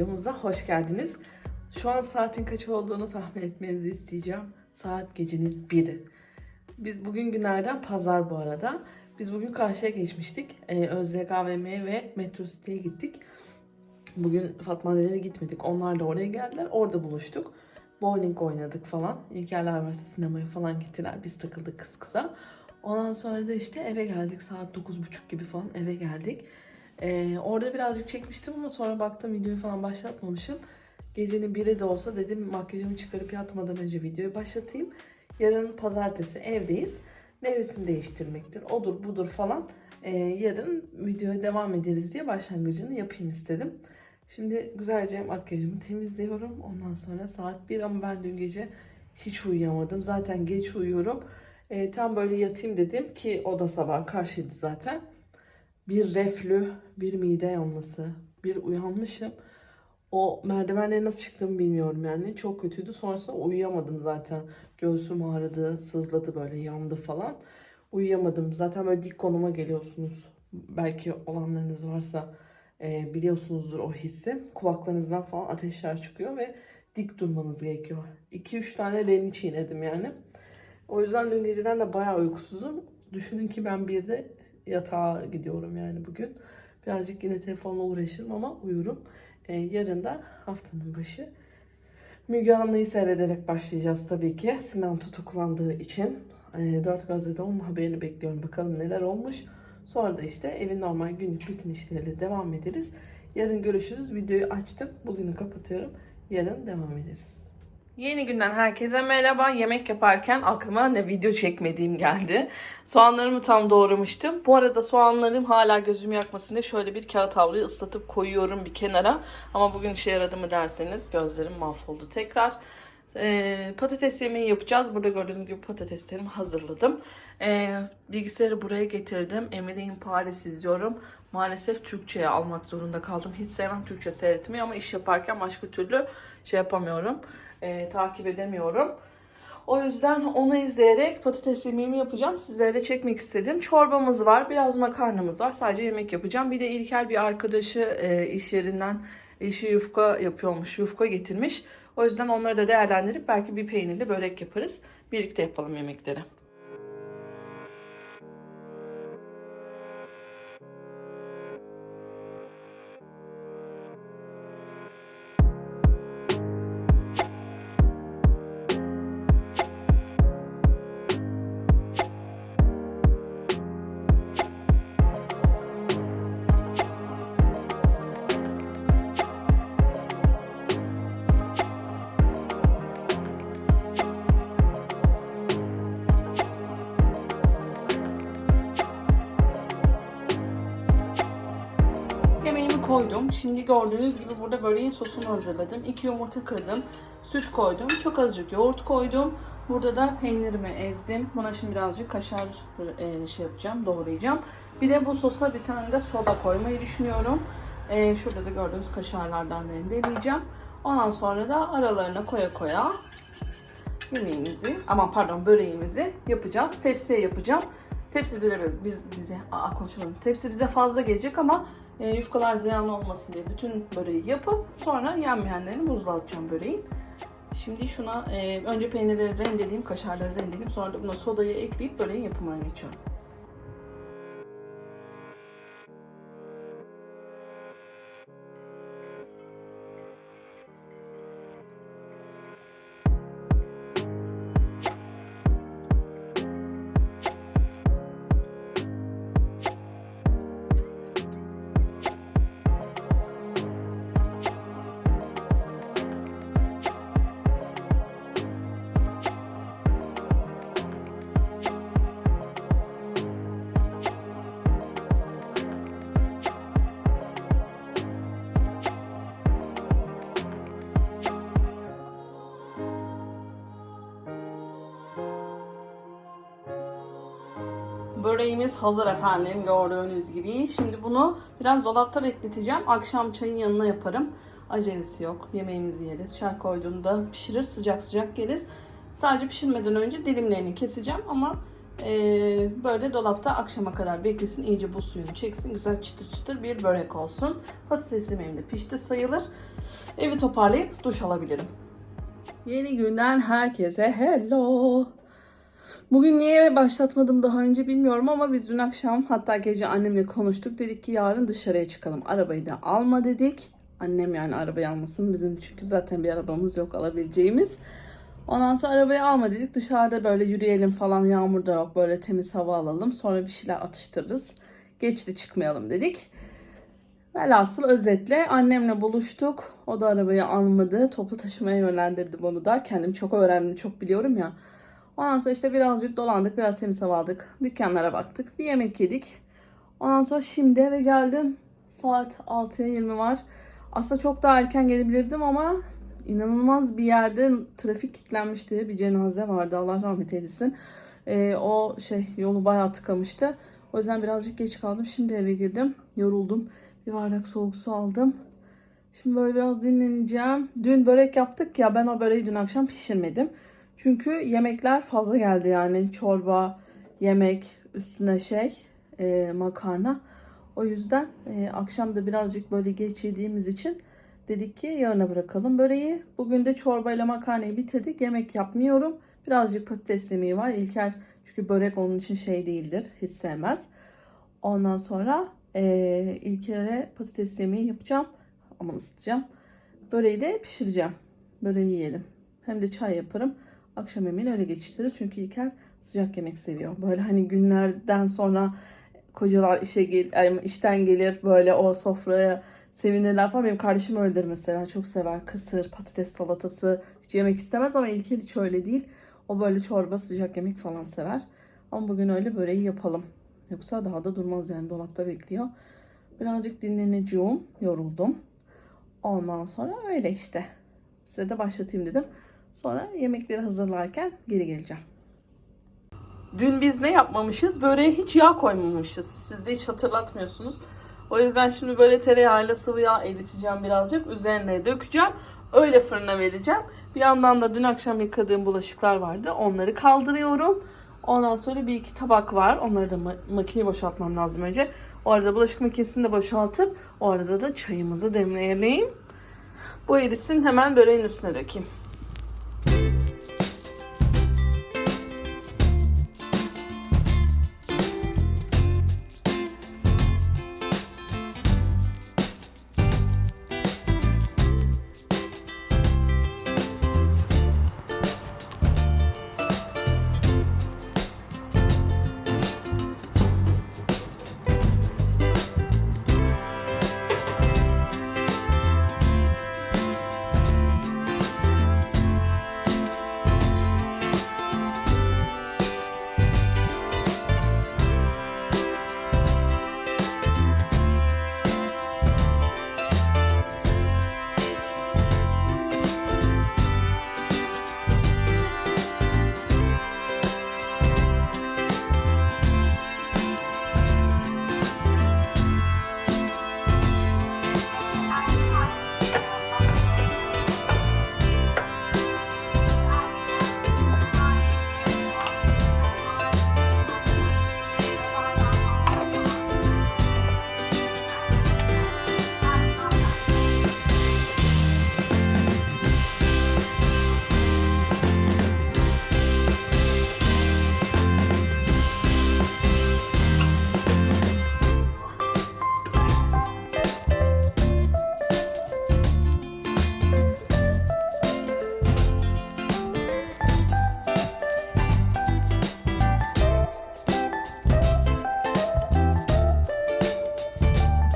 Videomuza hoş geldiniz. Şu an saatin kaç olduğunu tahmin etmenizi isteyeceğim. Saat gecenin biri. Biz bugün günlerden pazar bu arada. Biz bugün karşıya geçmiştik. Ee, Özlek AVM'ye ve Metro City'ye gittik. Bugün Fatma annelere gitmedik. Onlar da oraya geldiler. Orada buluştuk. Bowling oynadık falan. İlkerler varsa sinemaya falan gittiler. Biz takıldık kız kıza. Ondan sonra da işte eve geldik. Saat 9.30 gibi falan eve geldik. Ee, orada birazcık çekmiştim ama sonra baktım videoyu falan başlatmamışım. Gecenin biri de olsa dedim makyajımı çıkarıp yatmadan önce videoyu başlatayım. Yarın pazartesi evdeyiz. Nevresim değiştirmektir, odur budur falan. Ee, yarın videoya devam ederiz diye başlangıcını yapayım istedim. Şimdi güzelce makyajımı temizliyorum. Ondan sonra saat 1 ama ben dün gece hiç uyuyamadım. Zaten geç uyuyorum. Ee, tam böyle yatayım dedim ki o da sabah karşıydı zaten bir reflü, bir mide yanması, bir uyanmışım. O merdivenleri nasıl çıktığımı bilmiyorum yani. Çok kötüydü. Sonrasında uyuyamadım zaten. Göğsüm ağrıdı, sızladı böyle yandı falan. Uyuyamadım. Zaten böyle dik konuma geliyorsunuz. Belki olanlarınız varsa e, biliyorsunuzdur o hissi. Kulaklarınızdan falan ateşler çıkıyor ve dik durmanız gerekiyor. 2-3 tane reni çiğnedim yani. O yüzden dün geceden de bayağı uykusuzum. Düşünün ki ben bir de yatağa gidiyorum yani bugün. Birazcık yine telefonla uğraşırım ama uyurum. Ee, yarın da haftanın başı. Müge Anlı'yı seyrederek başlayacağız tabii ki. Sinan tutuklandığı için. Ee, Dört Gözle'de onun haberini bekliyorum. Bakalım neler olmuş. Sonra da işte evin normal günlük rutin işleriyle devam ederiz. Yarın görüşürüz. Videoyu açtım. Bugünü kapatıyorum. Yarın devam ederiz. Yeni günden herkese merhaba. Yemek yaparken aklıma ne video çekmediğim geldi. Soğanlarımı tam doğramıştım. Bu arada soğanlarım hala gözümü yakmasın diye şöyle bir kağıt havluyu ıslatıp koyuyorum bir kenara. Ama bugün işe yaradı mı derseniz gözlerim mahvoldu tekrar. Ee, patates yemeği yapacağız. Burada gördüğünüz gibi patateslerimi hazırladım. Ee, bilgisayarı buraya getirdim. Emily in Paris izliyorum. Maalesef Türkçe'ye almak zorunda kaldım. Hiç sevmem Türkçe seyretmeyi ama iş yaparken başka türlü şey yapamıyorum. Ee, takip edemiyorum. O yüzden onu izleyerek patates yemeğimi yapacağım. Sizlere de çekmek istedim. Çorbamız var, biraz makarnamız var. Sadece yemek yapacağım. Bir de İlker bir arkadaşı e, iş yerinden eşi yufka yapıyormuş. Yufka getirmiş. O yüzden onları da değerlendirip belki bir peynirli börek yaparız. Birlikte yapalım yemekleri. Koydum. Şimdi gördüğünüz gibi burada böreğin sosunu hazırladım. 2 yumurta kırdım. Süt koydum. Çok azıcık yoğurt koydum. Burada da peynirimi ezdim. Buna şimdi birazcık kaşar e, şey yapacağım, doğrayacağım. Bir de bu sosa bir tane de soda koymayı düşünüyorum. E, şurada da gördüğünüz kaşarlardan rendeleyeceğim. Ondan sonra da aralarına koya koya yemeğimizi, aman pardon böreğimizi yapacağız. Tepsiye yapacağım. Tepsi biraz biz bize aa konuşamadım. Tepsi bize fazla gelecek ama e, yufkalar ziyan olmasın diye bütün böreği yapıp sonra yenmeyenlerini buzluğa atacağım böreğin. Şimdi şuna e, önce peynirleri rendeleyeyim, kaşarları rendeleyeyim. Sonra da buna sodayı ekleyip böreğin yapımına geçiyorum. Böreğimiz hazır efendim gördüğünüz gibi. Şimdi bunu biraz dolapta bekleteceğim. Akşam çayın yanına yaparım. Acelesi yok. Yemeğimizi yeriz. Çay koyduğunda pişirir sıcak sıcak yeriz. Sadece pişirmeden önce dilimlerini keseceğim ama Ee, böyle dolapta akşama kadar beklesin. iyice bu suyunu çeksin. Güzel çıtır çıtır bir börek olsun. Patates yemeğim de pişti sayılır. Evi toparlayıp duş alabilirim. Yeni günden herkese hello. Bugün niye başlatmadım daha önce bilmiyorum ama biz dün akşam hatta gece annemle konuştuk. Dedik ki yarın dışarıya çıkalım. Arabayı da alma dedik. Annem yani arabayı almasın. Bizim çünkü zaten bir arabamız yok alabileceğimiz. Ondan sonra arabayı alma dedik. Dışarıda böyle yürüyelim falan. Yağmur da yok. Böyle temiz hava alalım. Sonra bir şeyler atıştırırız. Geç de çıkmayalım dedik. Velhasıl özetle annemle buluştuk. O da arabayı almadı. Toplu taşımaya yönlendirdim onu da. Kendim çok öğrendim, çok biliyorum ya. Ondan sonra işte birazcık dolandık, biraz temiz hava aldık. Dükkanlara baktık, bir yemek yedik. Ondan sonra şimdi eve geldim. Saat 6'ya 20 var. Aslında çok daha erken gelebilirdim ama inanılmaz bir yerde trafik kilitlenmişti. Bir cenaze vardı Allah rahmet eylesin. Ee, o şey yolu bayağı tıkamıştı. O yüzden birazcık geç kaldım. Şimdi eve girdim. Yoruldum. Bir bardak soğuk su aldım. Şimdi böyle biraz dinleneceğim. Dün börek yaptık ya ben o böreği dün akşam pişirmedim. Çünkü yemekler fazla geldi yani çorba, yemek, üstüne şey e, makarna. O yüzden e, akşam da birazcık böyle geç yediğimiz için dedik ki yarına bırakalım böreği. Bugün de çorbayla makarnayı bitirdik. Yemek yapmıyorum. Birazcık patates yemeği var. İlker çünkü börek onun için şey değildir. Hiç sevmez. Ondan sonra e, İlker'e patates yemeği yapacağım. Ama ısıtacağım. Böreği de pişireceğim. Böreği yiyelim. Hem de çay yaparım. Akşam yemeğini öyle geçiştiririz. Çünkü İlker sıcak yemek seviyor. Böyle hani günlerden sonra kocalar işe gel, ay, işten gelir böyle o sofraya sevinirler falan. Benim kardeşim öyledir mesela. Çok sever. Kısır, patates salatası hiç yemek istemez ama İlker hiç öyle değil. O böyle çorba, sıcak yemek falan sever. Ama bugün öyle böreği yapalım. Yoksa daha da durmaz yani dolapta bekliyor. Birazcık dinleneceğim. Yoruldum. Ondan sonra öyle işte. Size de başlatayım dedim. Sonra yemekleri hazırlarken geri geleceğim. Dün biz ne yapmamışız? Böreğe hiç yağ koymamışız. Siz de hiç hatırlatmıyorsunuz. O yüzden şimdi böyle tereyağıyla sıvı yağ eriteceğim birazcık. Üzerine dökeceğim. Öyle fırına vereceğim. Bir yandan da dün akşam yıkadığım bulaşıklar vardı. Onları kaldırıyorum. Ondan sonra bir iki tabak var. Onları da ma- makineye boşaltmam lazım önce. O arada bulaşık makinesini de boşaltıp o arada da çayımızı demleyelim. Bu erisin hemen böreğin üstüne dökeyim.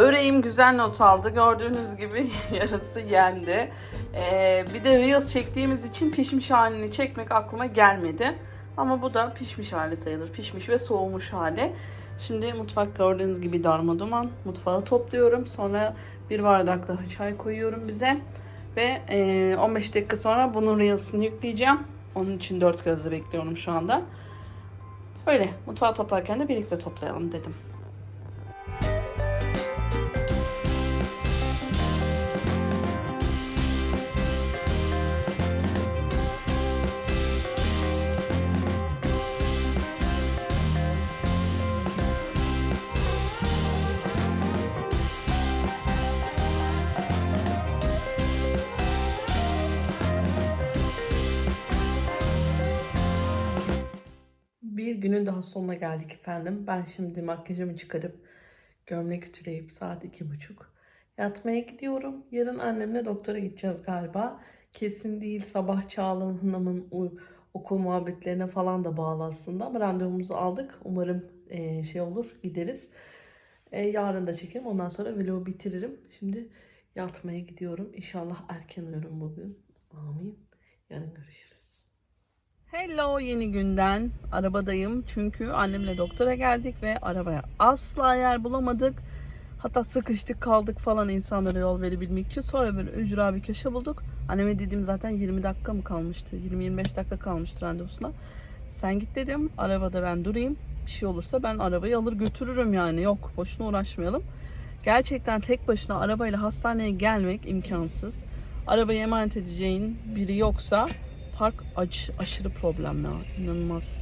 Böreğim güzel not aldı. Gördüğünüz gibi yarısı yendi. Ee, bir de Reels çektiğimiz için pişmiş halini çekmek aklıma gelmedi. Ama bu da pişmiş hali sayılır. Pişmiş ve soğumuş hali. Şimdi mutfak gördüğünüz gibi darmaduman. Mutfağı topluyorum. Sonra bir bardak daha çay koyuyorum bize. Ve e, 15 dakika sonra bunun Reels'ını yükleyeceğim. Onun için dört gözle bekliyorum şu anda. Öyle mutfağı toplarken de birlikte toplayalım dedim. Daha sonuna geldik efendim. Ben şimdi makyajımı çıkarıp gömlek ütüleyip saat iki buçuk yatmaya gidiyorum. Yarın annemle doktora gideceğiz galiba. Kesin değil sabah Çağla Hanım'ın okul muhabbetlerine falan da bağlı aslında. Ama randevumuzu aldık. Umarım e, şey olur gideriz. E, yarın da çekerim. Ondan sonra vlogu bitiririm. Şimdi yatmaya gidiyorum. İnşallah erken uyurum bugün. Amin. Yarın görüşürüz. Hello yeni günden. Arabadayım çünkü annemle doktora geldik ve arabaya asla yer bulamadık. Hatta sıkıştık kaldık falan insanlara yol verebilmek için. Sonra böyle ücra bir köşe bulduk. Anneme dedim zaten 20 dakika mı kalmıştı? 20-25 dakika kalmıştı randevusuna. Sen git dedim. Arabada ben durayım. Bir şey olursa ben arabayı alır götürürüm yani. Yok boşuna uğraşmayalım. Gerçekten tek başına arabayla hastaneye gelmek imkansız. Arabayı emanet edeceğin biri yoksa park aç, aşırı problem ya. İnanılmaz.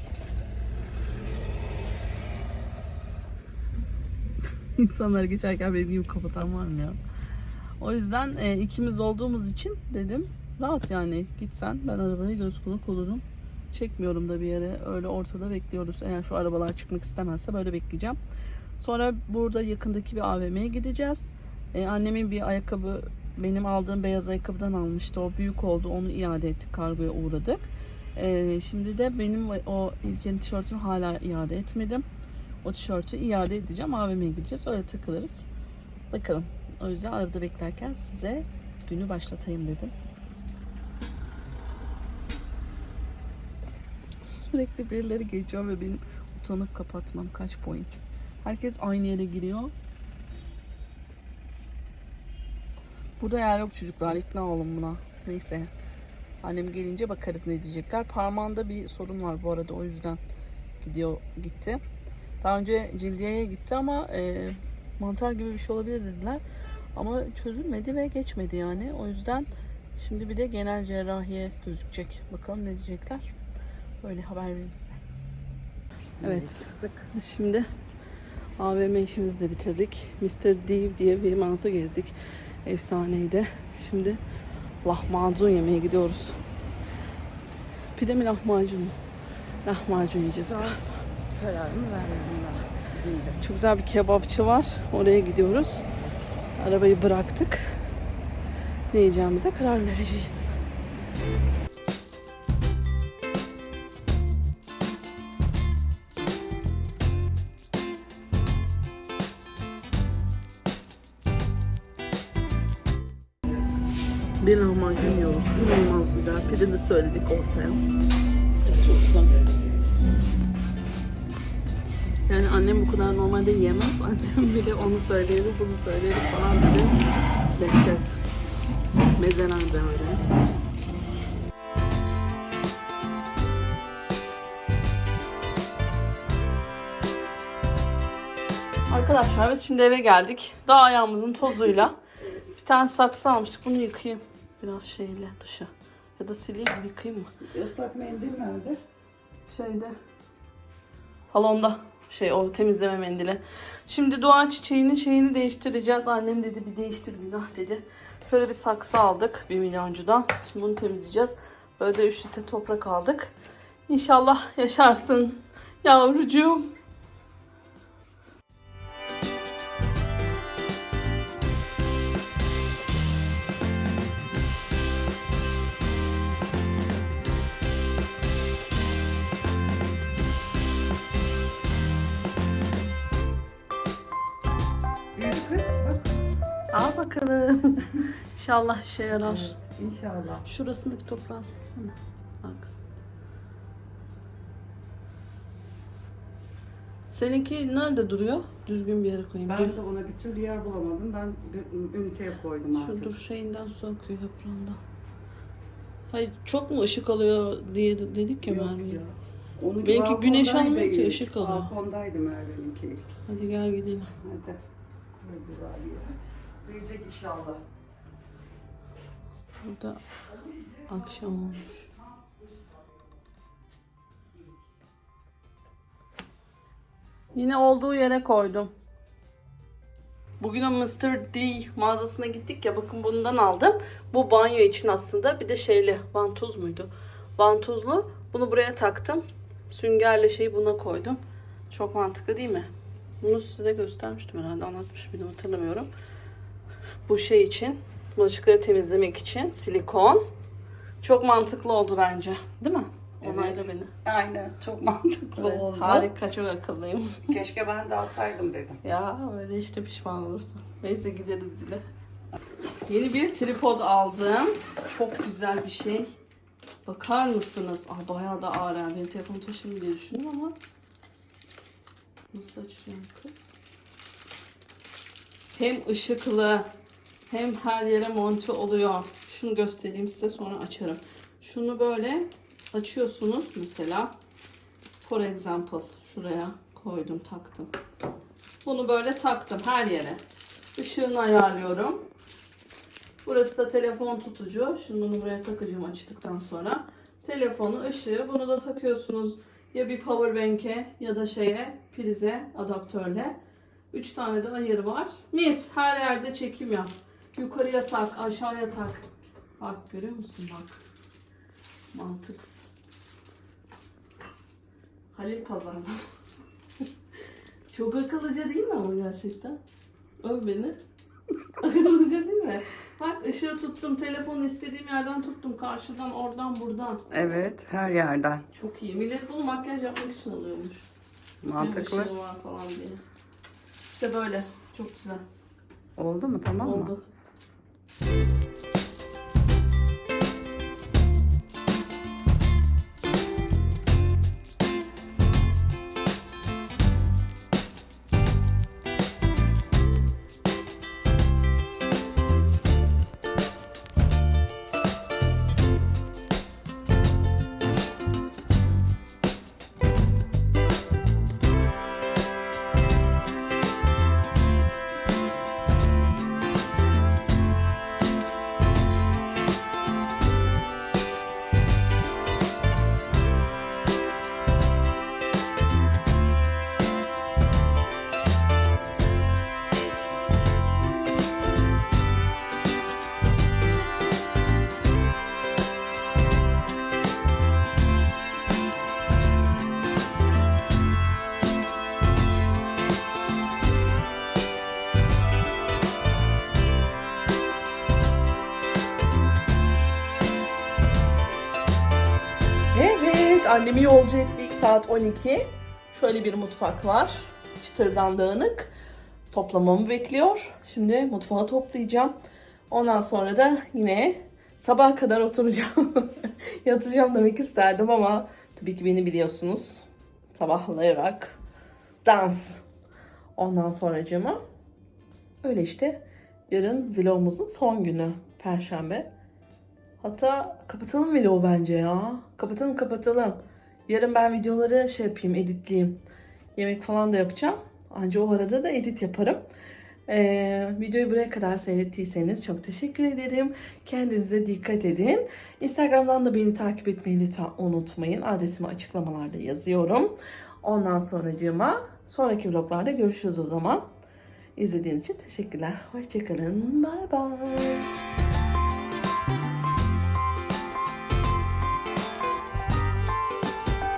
İnsanlar geçerken benim gibi kapatan var mı ya? O yüzden e, ikimiz olduğumuz için dedim rahat yani gitsen ben arabaya göz kulak olurum. Çekmiyorum da bir yere öyle ortada bekliyoruz. Eğer şu arabalar çıkmak istemezse böyle bekleyeceğim. Sonra burada yakındaki bir AVM'ye gideceğiz. E, annemin bir ayakkabı benim aldığım beyaz ayakkabıdan almıştı. O büyük oldu. Onu iade ettik. Kargoya uğradık. E, şimdi de benim o İlker'in tişörtünü hala iade etmedim. O tişörtü iade edeceğim. AVM'ye gideceğiz. Öyle takılırız. Bakalım. O yüzden arabada beklerken size günü başlatayım dedim. Sürekli birileri geçiyor ve benim utanıp kapatmam kaç point. Herkes aynı yere giriyor. Burada yer yok çocuklar. ikna olun buna. Neyse. Annem gelince bakarız ne diyecekler. Parmağında bir sorun var bu arada. O yüzden gidiyor gitti. Daha önce cildiyeye gitti ama e, mantar gibi bir şey olabilir dediler. Ama çözülmedi ve geçmedi yani. O yüzden şimdi bir de genel cerrahiye gözükecek. Bakalım ne diyecekler. Böyle haber vereyim size. Evet. Şimdi AVM işimizi de bitirdik. Mr. Div diye bir mağaza gezdik. Efsaneydi. Şimdi lahmacun yemeye gidiyoruz. Pide mi lahmacun mu? Lahmacun yiyeceğiz. Daha kararımı vermedim daha gidince. Çok güzel bir kebapçı var. Oraya gidiyoruz. Arabayı bıraktık. Ne yiyeceğimize karar vereceğiz. Bir lahmacun yiyoruz. İnanılmaz güzel. Pide de söyledik ortaya. Çok. Yani annem bu kadar normalde yemez. Annem bile onu söyledi, bunu söyledi falan dedi. Dehşet. Mezeler de öyle. Arkadaşlar biz şimdi eve geldik. Daha ayağımızın tozuyla. Bir tane saksı almıştık. Bunu yıkayayım. Biraz şeyle dışı. Ya da sileyim mi yıkayayım mı? Islak mendil nerede? Şeyde. Salonda. Şey o temizleme mendili. Şimdi dua çiçeğinin şeyini değiştireceğiz. Annem dedi bir değiştir günah dedi. Şöyle bir saksı aldık bir milyoncudan. Şimdi bunu temizleyeceğiz. Böyle de 3 litre toprak aldık. İnşallah yaşarsın yavrucuğum. Bakalım. İnşallah işe yarar. Evet, İnşallah. Şurasındaki toprağı silsene. Arkasında. Seninki nerede duruyor? Düzgün bir yere koyayım. Ben de ona bir türlü yer bulamadım. Ben üniteye koydum Şu artık. dur şeyinden su akıyor yaprağından. Hayır çok mu ışık alıyor diye de- dedik ya Merve'ye. ya. Onun Benimki güneş almıyor ki, ışık alıyor. Balkondaydı Merve'ninki ilk. Hadi gel gidelim. Hadi. Koy güzel bir yere. Büyüyecek inşallah. Burada akşam olmuş. Yine olduğu yere koydum. Bugün o Mr. D mağazasına gittik ya bakın bundan aldım. Bu banyo için aslında bir de şeyli vantuz muydu? Vantuzlu. Bunu buraya taktım. Süngerle şeyi buna koydum. Çok mantıklı değil mi? Bunu size göstermiştim herhalde. Anlatmış mıydım hatırlamıyorum. Bu şey için. Bulaşıkları temizlemek için silikon. Çok mantıklı oldu bence. Değil mi? Onayla Evet. beni. Aynen çok mantıklı Evet, oldu. harika çok akıllıyım. Keşke ben de alsaydım dedim. Ya öyle işte pişman olursun. Neyse gideriz yine. Yeni bir tripod aldım. Çok güzel bir şey. Bakar mısınız? Ah bayağı da ağır. yani. Benim telefonu taşıyayım diye düşündüm ama. Nasıl açacağım kız? Hem ışıklı hem her yere monte oluyor. Şunu göstereyim size sonra açarım. Şunu böyle açıyorsunuz mesela. For example şuraya koydum taktım. Bunu böyle taktım her yere. Işığını ayarlıyorum. Burası da telefon tutucu. Şimdi bunu buraya takacağım açtıktan sonra. Telefonu, ışığı bunu da takıyorsunuz. Ya bir power bank'e ya da şeye prize adaptörle. 3 tane de ayarı var. Mis her yerde çekim yap. Yukarıya tak, aşağıya tak. Bak görüyor musun bak. Mantıks. Halil Pazar'dan. Çok akıllıca değil mi ama gerçekten? Öv beni. akıllıca değil mi? Bak ışığı tuttum, telefonu istediğim yerden tuttum. Karşıdan, oradan, buradan. Evet her yerden. Çok iyi. Millet bunu makyaj yapmak için alıyormuş. Mantıklı. Bir ışığı var falan diye. İşte böyle. Çok güzel. Oldu mu tamam mı? Oldu. Evet, annemi yolcu ettik saat 12. Şöyle bir mutfak var. Çıtırdan dağınık. Toplamamı bekliyor. Şimdi mutfağı toplayacağım. Ondan sonra da yine sabaha kadar oturacağım. Yatacağım demek isterdim ama tabii ki beni biliyorsunuz. Sabahlayarak dans. Ondan sonracığıma öyle işte yarın vlogumuzun son günü. Perşembe. Hatta kapatalım vlogu bence ya. Kapatalım kapatalım. Yarın ben videoları şey yapayım, editleyeyim. Yemek falan da yapacağım. Anca o arada da edit yaparım. Ee, videoyu buraya kadar seyrettiyseniz çok teşekkür ederim. Kendinize dikkat edin. Instagram'dan da beni takip etmeyi lütfen unutmayın. Adresimi açıklamalarda yazıyorum. Ondan sonracığıma sonraki vloglarda görüşürüz o zaman. İzlediğiniz için teşekkürler. Hoşçakalın. Bay bay.